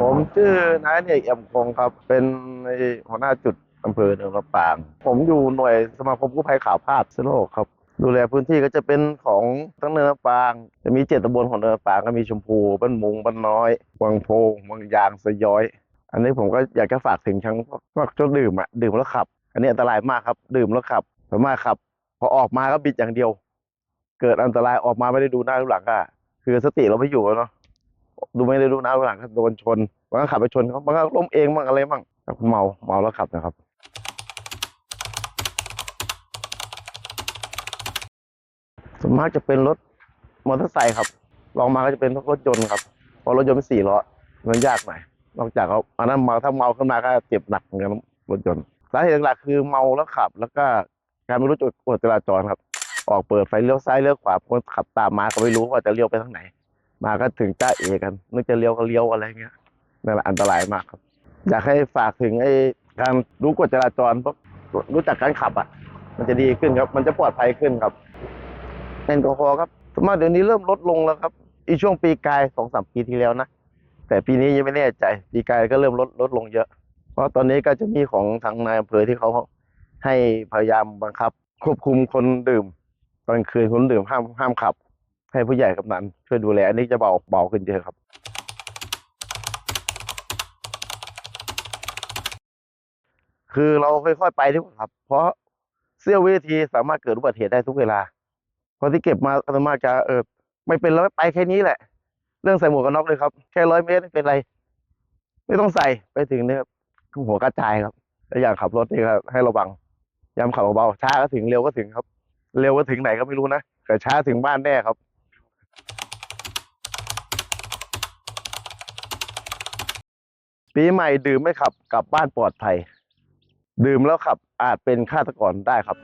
ผมชื่อนายเนี่ยเอี่ยมคงครับ เป็นในหัวหน้าจุดอำเภอเนินมะปาง ผมอยู่หน่วยสมาคมกู้ภัยข่าวภาพสโลกครับ ดูแลพื้นที่ก็จะเป็นของทั้งเนินมะปาง จะมีเจ็ดตำบลของเนินมะปางก็มีชมพูบ้านมุงบ้านน้อย วังโพงวังยางสย้อย อันนี้ผมก็อยากจะฝากถึงทั้งพวกเจ้าดื่มอะดื่มแล้วขับ อันนี้อันตรายมากครับ ดื่มแล้วขับสามารถขับ พอออกมาก็บิดอย่างเดียว เกิดอันตรายออกมาไม่ได้ดูหน้าดูหลังก็คือสติเราไม่อยู่แล้วเนาะ ดูไม่ได้ดูน้าดูหลังก็โดนชนบางก็ขับไปชนเขาบางก็ล้มเองบ้างอะไรบ้างแล้วเมาเมาแล้วขับนะครับส่วนมากจะเป็นรถมอเตอร์ไซค์ครับลองมาก็จะเป็นรถยนต์ครับเพราะรถยนต์เป็นสี่ล้อมันยากหน่อยนอกจากเขาอันนั้นเมาถ้าเมาขึ้นมาก็เจ็บหนักเหมือนกันรถยนต์สาเหตุหลักคือเมาแล้วขับ แล้วก็การไม่รู้จุดกฎจราจรครับ ออกเปิดไฟเลี้ยวซ้ายเลี้ยวขวาคนขับตามมาก็ไม่รู้ว่าจะเลี้ยวไปทางไหน มาก็ถึงจ้าเอกันนึกจะเลี้ยวก็เลี้ยวอะไรเงี้ยนั่นแหละอันตรายมากครับ อยากให้ฝากถึงไอ้การรู้กฎจราจรพวกรู้จักการขับอะ มันจะดีขึ้นครับ มันจะปลอดภัยขึ้นครับแอลกอฮอล์ครับสมมติเดี๋ยวนี้เริ่มลดลงแล้วครับอีช่วงปีกายสองสามปีที่แล้วนะแต่ปีนี้ยังไม่แน่ใจ ปีกายก็เริ่มลดลดลงเยอะ เพราะตอนนี้ก็จะมีของทางนายอำเภอที่เขาให้พยายามบังคับ ควบคุมคนดื่มตอนคืนคนดื่มห้ามห้ามขับ ให้ผู้ใหญ่กำนันช่วยดูแลอันนี้จะเบาเบาขึ้นเยอะครับคือเราค่อยๆไปดีกว่าครับ เพราะเสี้ยววินาทีสามารถเกิดอุบัติเหตุได้ทุกเวลาเพราะที่เก็บมาสามารถจะเออไม่เป็นแล้วไปแค่นี้แหละ เรื่องใส่หมวกกันน็อกเลยครับ แค่ร้อยเมตรไม่เป็นไร ไม่ต้องใส่ไปถึงเนี่ยหัวกระจายครับแล้วอย่างขับรถนี่ครับให้ระวังยามขับเบาช้าก็ถึงเร็วก็ถึงครับ เร็วก็ถึงไหนก็ไม่รู้นะแต่ช้าถึงบ้านแน่ครับ ปีใหม่ดื่มไม่ขับกลับบ้านปลอดภัยดื่มแล้วขับอาจเป็นฆาตกรได้ครับ